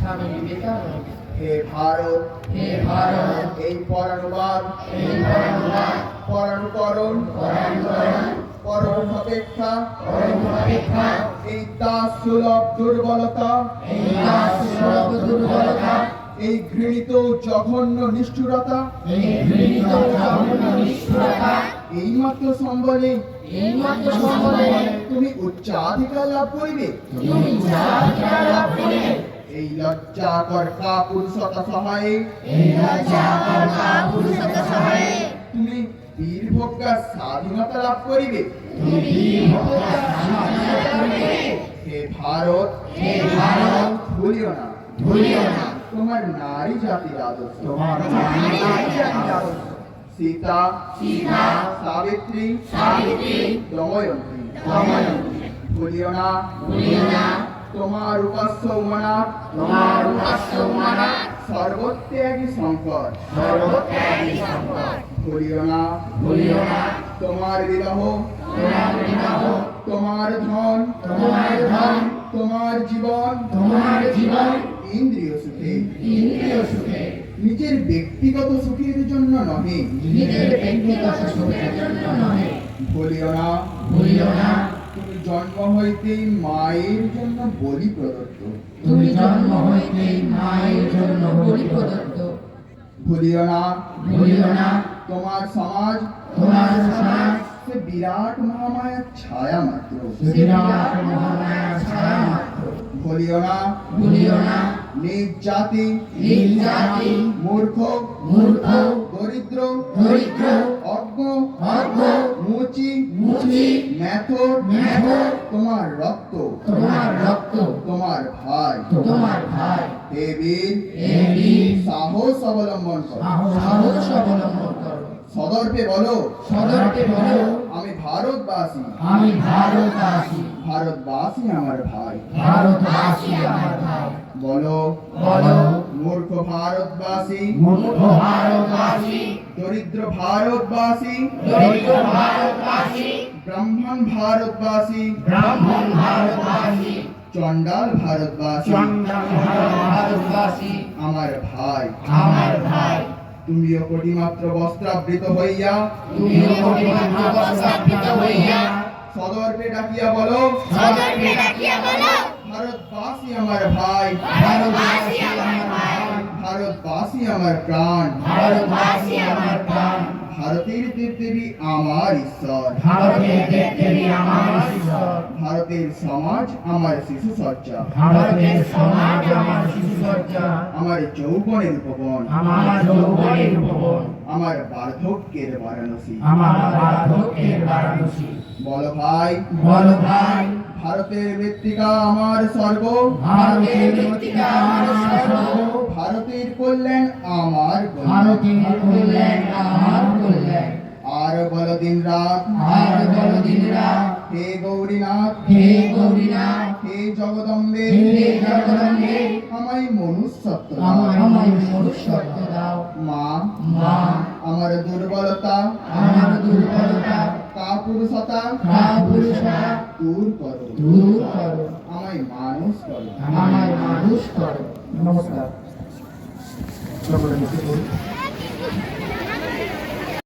স্বামী বিবেকানন্দ হে ভারত হে ভারত এই পরানুবাদ এই পরানুবাদ পরানুকরণ পরানুকরণ পরম অপেক্ষা পরম অপেক্ষা এই দাস সুলভ দুর্বলতা এই দাস সুলভ দুর্বলতা এই ঘৃণিত জঘন্য নিষ্ঠুরতা এই ঘৃণিত জঘন্য নিষ্ঠুরতা এইমাত্র সম্বলে এইমাত্র সম্বলে তুমি উচ্চাধিকার লাভ করিবে। তুমি যা লজ্জাকর কাপুরুষতা সহায়ে। এই কাপুরুষতা সহায়ে। তুমি স্বাধীনতা লাভ করিবে। তুমি বীর স্বাধীনতা করিবে। হে ভারত হে ভারত ভুলিও না। ভুলিও না। তোমার নারী জাতির আদর্শ। তোমার নারী জাতির আদর্শ। সীতা সীতা সাবিত্রী সাবিত্রী দময়ন্তী। দময়ন্তী। ভুলিও না। ভুলিও না। তোমার উপাস্য উমানাথ তোমার উপাস্য মানা সর্বত্যাগী শঙ্কর সর্বত্যাগী সম্পদ ভুলিও না। ভুলিও না। তোমার বিবাহ। তোমার বিবাহ। তোমার ধন। তোমার ধন। তোমার জীবন। তোমার জীবন। ইন্দ্রিয় সুখে। ইন্দ্রিয় সুখে। নিজের ব্যক্তিগত সুখের জন্য নহে। নিজের ব্যক্তিগত সুখের জন্য নহে। ভুলিও না। ভুলিও না। জন্ম হইতেই মায়ের জন্য বলি প্রদত্ত। তুমি জন্ম হইতেই মায়ের জন্য বলি প্রদত্ত। ভুলিও না। ভুলিও না। তোমার সমাজ। তোমার সমাজ। সে বিরাট মহামায়ার ছায়া মাত্র। বিরাট মহামায়ার ছায়া মাত্র। ভুলিও না। ভুলিও না। নিজ জাতি নীল জাতি মূর্খ মূর্খ দরিদ্র দরিদ্র অজ্ঞ অজ্ঞ মুচি মুচি মেথর মেথর তোমার রক্ত তোমার রক্ত তোমার ভাই তোমার ভাই হে বীর সাহস অবলম্বন করো। সাহস অবলম্বন সদর্পে বলো সদরকে বলো আমি ভারতবাসী। আমি ভারতবাসী। ভারতবাসী আমার ভাই। ভারতবাসী আমার ভাই। বলো বলো মূর্খ ভারতবাসী। মূর্খ ভারতবাসী। দরিদ্র ভারতবাসী। দরিদ্র ভারতবাসী। ব্রাহ্মণ ভারতবাসী। ব্রাহ্মণ ভারতবাসী। চণ্ডাল ভারতবাসী। চন্দ্র ভারতবাসী। আমার ভাই। আমার ভাই। তুমিও কোটিমাত্র বস্ত্রাবৃত হইয়া তুমিও কোটিমাত্র বস্ত্রাবৃত হইয়া সদর্পে ডাকিয়া বলো সদর্পে ডাকিয়া বলো ভারতবাসী আমার ভাই ভারতবাসী আমার ভাই ভারতবাসী আমার প্রাণ ভারতবাসী আমার প্রাণ। ভারতের দেবদেবী আমার ঈশ্বর। ভারতের দেবদেবী আমার ঈশ্বর। ভারতের সমাজ আমার শিশু সজ্জা ভারতের সমাজ আমার শিশু সজ্জা আমার যৌবনের উপবন। আমার যৌবনের ভবন আমার বার্ধক্যের বারাণসী। আমার বার্ধক্যের বারাণসী। বল ভাই। বল ভাই। ভারতের মৃত্তিকা আমার স্বর্গ। ভারতের মৃত্তিকা আমার স্বর্গ। কল্যাণ আমার গৌরব। ভারতের কল্যাণ আমার কল্যাণ আর বল দিন রাত আর বল দিন রাত। হে গৌরীনাথ হে গৌরীনাথ। হে জগদম্বে হে জগদম্বে। আমায় মনুষ্যত্ব আমার মনুষ্যত্ব দাও। মা মা। আমার দুর্বলতা। আমার দুর্বলতা। কাপুরুষতা কাপুরুষতা দূর করো। দূর করো। আমায় মানুষ করো। আমায় মানুষ করো। নমস্কার। 프로그램